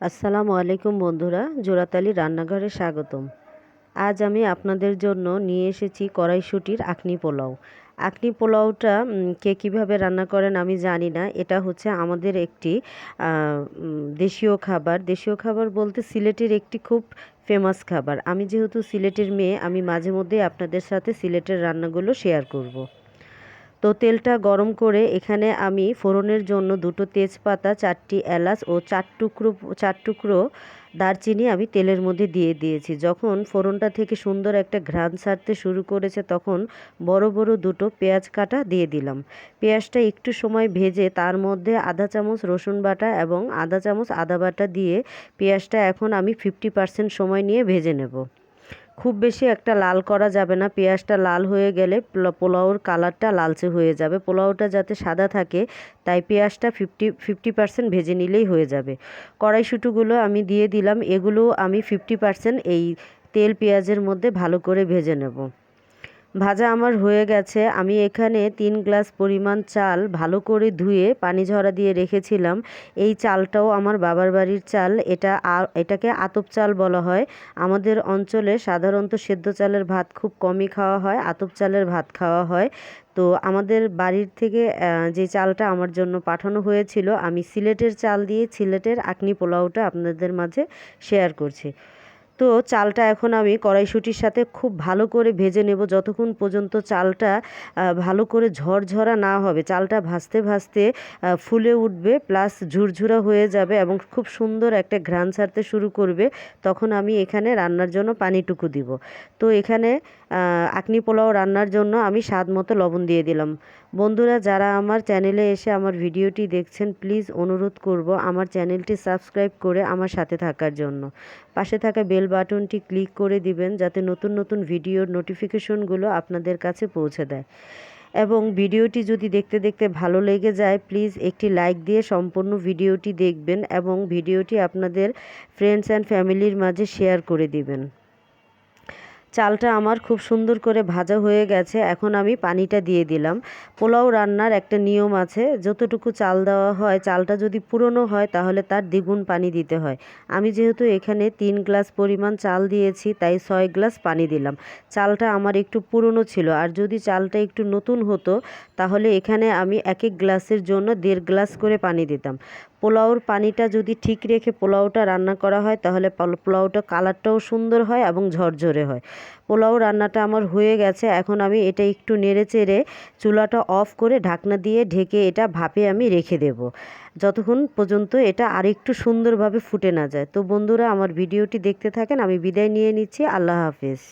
আসসালামু আলাইকুম বন্ধুরা জোড়াতালি রান্নাঘরে স্বাগতম। আজ আমি আপনাদের জন্য নিয়ে এসেছি কড়াইশুটির আখনি পোলাও। আখনি পোলাওটা কে কীভাবে রান্না করেন আমি জানি না। এটা হচ্ছে আমাদের একটি দেশীয় খাবার। দেশীয় খাবার বলতে সিলেটের একটি খুব ফেমাস খাবার। আমি যেহেতু সিলেটের মেয়ে, আমি মাঝে মধ্যে আপনাদের সাথে সিলেটের রান্নাগুলো শেয়ার করব। তো তেলটা গরম করে এখানে আমি ফোড়নের জন্য দুটো তেজপাতা, চারটি এলাচ ও চার টুকরো চার টুকরো দারচিনি আমি তেলের মধ্যে দিয়ে দিয়েছি। যখন ফোড়নটা থেকে সুন্দর একটা ঘ্রাণ ছাড়তে শুরু করেছে তখন বড় বড় দুটো পেঁয়াজ কাটা দিয়ে দিলাম। পেঁয়াজটা একটু সময় ভেজে তার মধ্যে আধা চামচ রসুন বাটা এবং আধা চামচ আদা বাটা দিয়ে পেঁয়াজটা এখন আমি ফিফটি পার্সেন্ট সময় নিয়ে ভেজে নেব। খুব বেশি একটা লাল করা যাবে না। পেঁয়াজটা লাল হয়ে গেলে পোলাওর কালারটা লালচে হয়ে যাবে। পোলাওটা যাতে সাদা থাকে, তাই পেঁয়াজটা ফিফটি ফিফটি পার্সেন্ট ভেজে নিলেই হয়ে যাবে। কড়াইশুঁটুগুলো আমি দিয়ে দিলাম। এগুলো আমি ফিফটি পার্সেন্ট এই তেল, পেঁয়াজের মধ্যে ভালো করে ভেজে নেব। ভাজা আমার হয়ে গেছে। আমি এখানে তিন গ্লাস পরিমাণ চাল ভালো করে ধুয়ে পানি ঝরা দিয়ে রেখেছিলাম। এই চালটাও আমার বাবার বাড়ির চাল। এটা এটাকে আতপ চাল বলা হয়। আমাদের অঞ্চলে সাধারণত সেদ্ধ চালের ভাত খুব কমই খাওয়া হয়, আতপ চালের ভাত খাওয়া হয়। তো আমাদের বাড়ির থেকে যে চালটা আমার জন্য পাঠানো হয়েছিল, আমি সিলেটের চাল দিয়ে সিলেটের আকনি পোলাওটা আপনাদের মাঝে শেয়ার করছি। তো চালটা এখন আমি কড়াইশুঁটির সাথে খুব ভালো করে ভেজে নেব যতক্ষণ পর্যন্ত চালটা ভালো করে ঝরঝরা না হবে। চালটা ভাজতে ভাজতে ফুলে উঠবে, প্লাস ঝুরঝুরা হয়ে যাবে এবং খুব সুন্দর একটা ঘ্রাণ ছাড়তে শুরু করবে। তখন আমি এখানে রান্নার জন্য পানিটুকু দিব। তো এখানে আকনি পোলাও রান্নার জন্য আমি স্বাদ মতো লবণ দিয়ে দিলাম। বন্ধুরা, যারা আমার চ্যানেলে এসে আমার ভিডিওটি দেখছেন, প্লিজ অনুরোধ করব আমার চ্যানেলটি সাবস্ক্রাইব করে আমার সাথে থাকার জন্য। পাশে থাকা বেল বাটনটি ক্লিক করে দিবেন যাতে নতুন নতুন ভিডিওর নোটিফিকেশনগুলো আপনাদের কাছে পৌঁছে দেয়। এবং ভিডিওটি যদি দেখতে দেখতে ভালো লেগে যায়, প্লিজ একটি লাইক দিয়ে সম্পূর্ণ ভিডিওটি দেখবেন এবং ভিডিওটি আপনাদের ফ্রেন্ডস অ্যান্ড ফ্যামিলির মাঝে শেয়ার করে দিবেন। চালটা আমার খুব সুন্দর করে ভাজা হয়ে গেছে। এখন আমি পানিটা দিয়ে দিলাম। পোলাও রান্নার একটা নিয়ম আছে, যতটুকু চাল দেওয়া হয়, চালটা যদি পুরনো হয়, তাহলে তার দ্বিগুণ পানি দিতে হয়। আমি যেহেতু এখানে তিন গ্লাস পরিমাণ চাল দিয়েছি, তাই ছয় গ্লাস পানি দিলাম। চালটা আমার একটু পুরনো ছিল, আর যদি চালটা একটু নতুন হতো, তাহলে এখানে আমি এক এক গ্লাসের জন্য দেড় গ্লাস করে পানি দিতাম। পোলাওর পানিটা যদি ঠিক রেখে পোলাওটা রান্না করা হয়, তাহলে পোলাওটা কালারটাও সুন্দর হয় এবং ঝরঝরে হয়। পোলাও রান্নাটা আমার হয়ে গেছে, এখন আমি এটা একটু নেড়ে চেড়ে চুলাটা অফ করে ঢাকনা দিয়ে ঢেকে এটা ভাপে আমি রেখে দেব। যতক্ষণ পর্যন্ত এটা আরেকটু সুন্দরভাবে ফুটে না যায়। তো বন্ধুরা, আমার ভিডিওটি দেখতে থাকেন, আমি বিদায় নিয়ে নিচ্ছি, আল্লাহ হাফেজ।